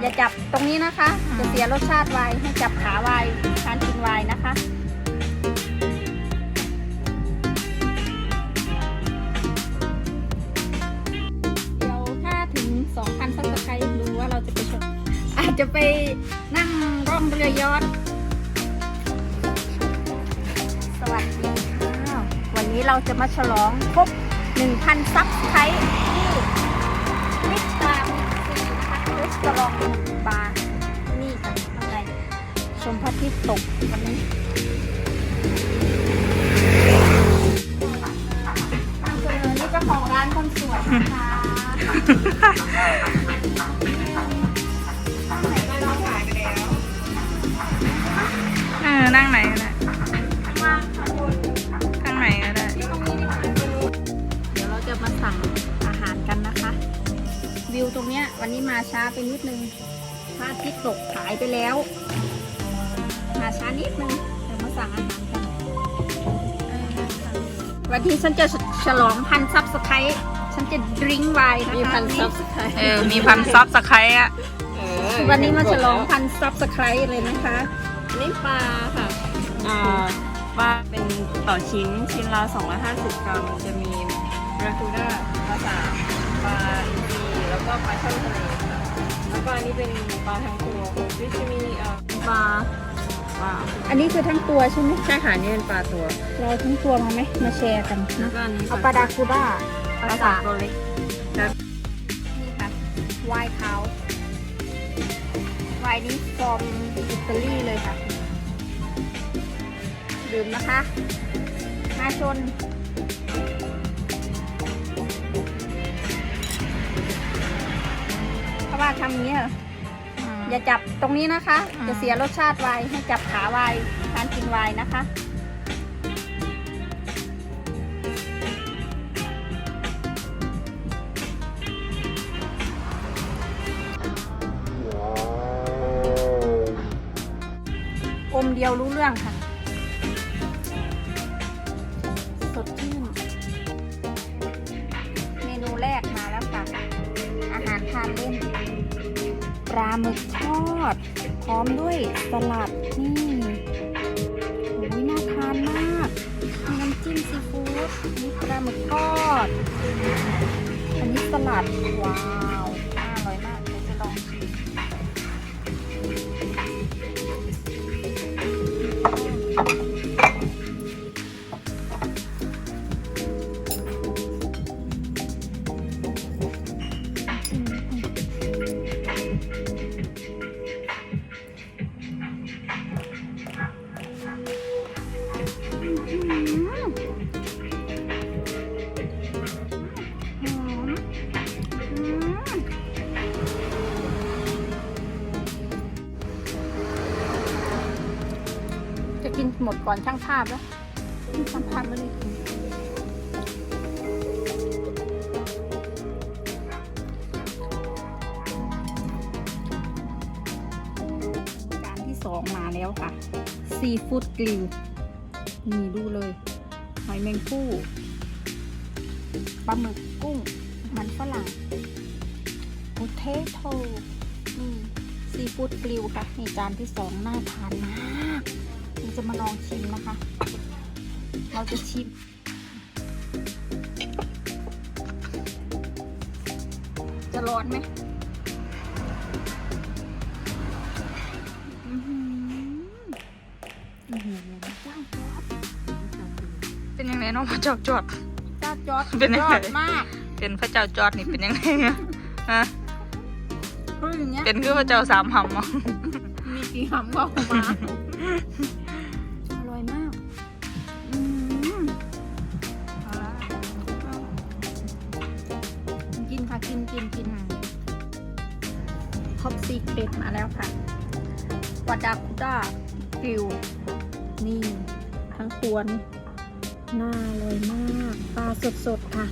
อย่าจับตรงนี้นะคะ จะเสียรสชาติไวน์ให้จับขาไวน์การกินไวน์นะคะเดี๋ยวถ้าถึง 2,000ซับสไครต์ดูว่าเราจะไปชมอาจจะไปนั่งร่องเรือยอชต์สวัสดีค่ะวันนี้เราจะมาฉลองครบ1,000ซับสไครต์ที่มิสตาร์ซี นะคะรีสอร์ทบาร์นี่ค่ะข้างในชมพระอาทิตย์ตกวันนี้นำเสนอนี่เจ้าของร้านคนสวยนะคะเออนั่งไหน วิวตรงเนี้ย วันนี้มาช้าไปนิดนึงพระอาทิตย์ตกขายไปแล้ว มาช้านิดนึงเดี๋ยวมาสั่งอาหารกันเออวันนี้ฉันจะฉลองพันซับสไครต์ฉันจะดริงก์ไวน์นะคะมีพันซับสไครต์เออ มีพันซับสไครต์อะเออวันนี้มาฉลองพันซับสไครต์เลยนะคะอันนี้ปลาค่ะอ่าปลาเป็นต่อชิ้นชิ้นละ250 กรัมจะมีราคูด้า ปลาช่อนทะเลค่ะแล้วก็อันนี้เป็นปลาทางตัวของฟิชจะมีเอ่อปลาปลาอันนี้คือทั้งตัวใช่ไหมใช่ค่ะนี่เป็นปลาตัว เราทั้งตัวมาไหมมาแชร์กันแล้วนะก็อันนี้เอาปลาดาคูด้าปลาสามตัวเล็กนี่ค่ะไวน์เขาไวน์นี้ฟอร์มอิตาลีเลยค่ะ ดื่มนะคะ มาชนาะว่าทำอย่างนี้เหรออย่าจับตรงนี้นะคะอืมจะเสียรสชาติไวน์ให้จับขาไวน์การกินไวน์นะคะอมเดียวรู้เรื่องค่ะาหมึกทอด พร้อมด้วยสลัดนี่โอ้ยน่าทานมากมีน้ำจิ้มซีฟู้ดมีปลาหมึกทอด อันนี้สลัด ว้าว กินหมดก่อนช่างภาพแล้วช่างภาพไม่ได้กินจานที่สองมาแล้วค่ะ ซีฟู้ดกริลนี่ดูเลย หอยแมงผู้ปลาหมึกกุ้ง มันฝรั่งโพเทโต้นี่ซีฟู้ดกริลค่ะนี่จานที่สองน่าทานมากเรา จะมาลองชิมนะคะ เราจะชิม จะร้อนไหมเป็นยังไงน้องพระเจ้าจอดเจ้าจอดเป็นยังไงมาก เป็นพระเจ้าจอดนี่เป็นยังไงอะฮะคืออย่างเงี้ยเป็นคือพระเจ้าสามหำอะมีกี่หำก็ออกมา ร่อยมากอืมกินค่ะกินกินกินท็อปซีเกรดมาแล้วค่ะวาดาคุด้ากิวนี่ ทั้งตัวนี่น่าอร่อยมากปลาสดๆค่ะ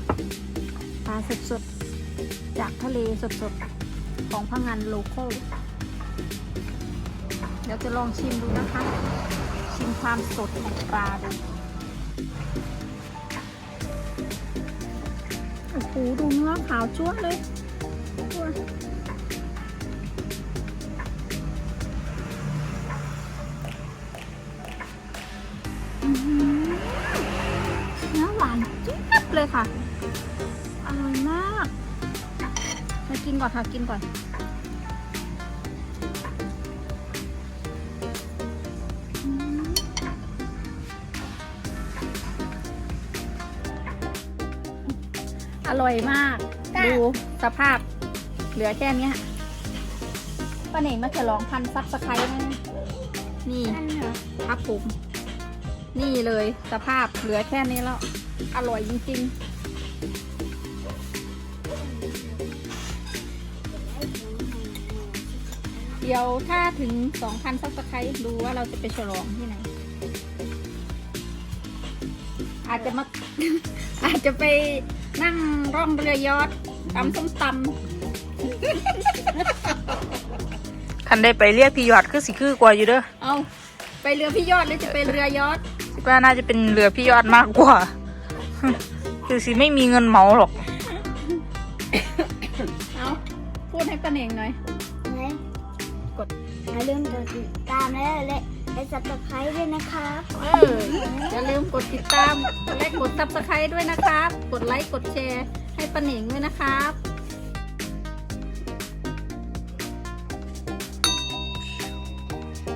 ปลาสดๆ จากทะเลสดๆ ของพังงานโลโก้เดี๋ยวจะลองชิมดูนะคะ ชิมความสดของปลาดูโอ้โหดูเนื้อขาวชุ่มเลยเนื้อหวานจิ๊บเลยค่ะ อร่อยมาก มากินก่อนค่ะ กินก่อน อร่อยมากดูสภาพเหลือแค่เนี้ยป้าเหน่งมาฉลองพันซับสไครต์นะเนี่ยนี่ครับผมนี่เลยสภาพเหลือแค่นี้แล้ว อร่อยจริงๆ เดี๋ยวถ้าถึง 2,000ซับสไครต์ดูว่าเราจะไปฉลองที่ไหน อาจจะมา อาจจะไป นั่งร่องเรือยอทตำส้มตคันได้ไปเรียกพี่ยอดคือสิคือกว่าอยู่เด้อำเอาไปเรือพี่ยอดหรือจะไปเรือยอทคิดว่าน่าจะเป็นเรือพี่ยอดมากกว่า คือสิไม่มีเงินเหมาหรอก เอาพูดให้ป้าเหน่งหน่อยกด อย่าลืมกดติดตามและและ และสับสไคร้ด้วยนะครับเอออย่าลืมกดติดตามและกดซับสไคร้ด้วยนะครับ กดไลค์กดแชร์ให้ป้าเหน่งด้วยนะครับ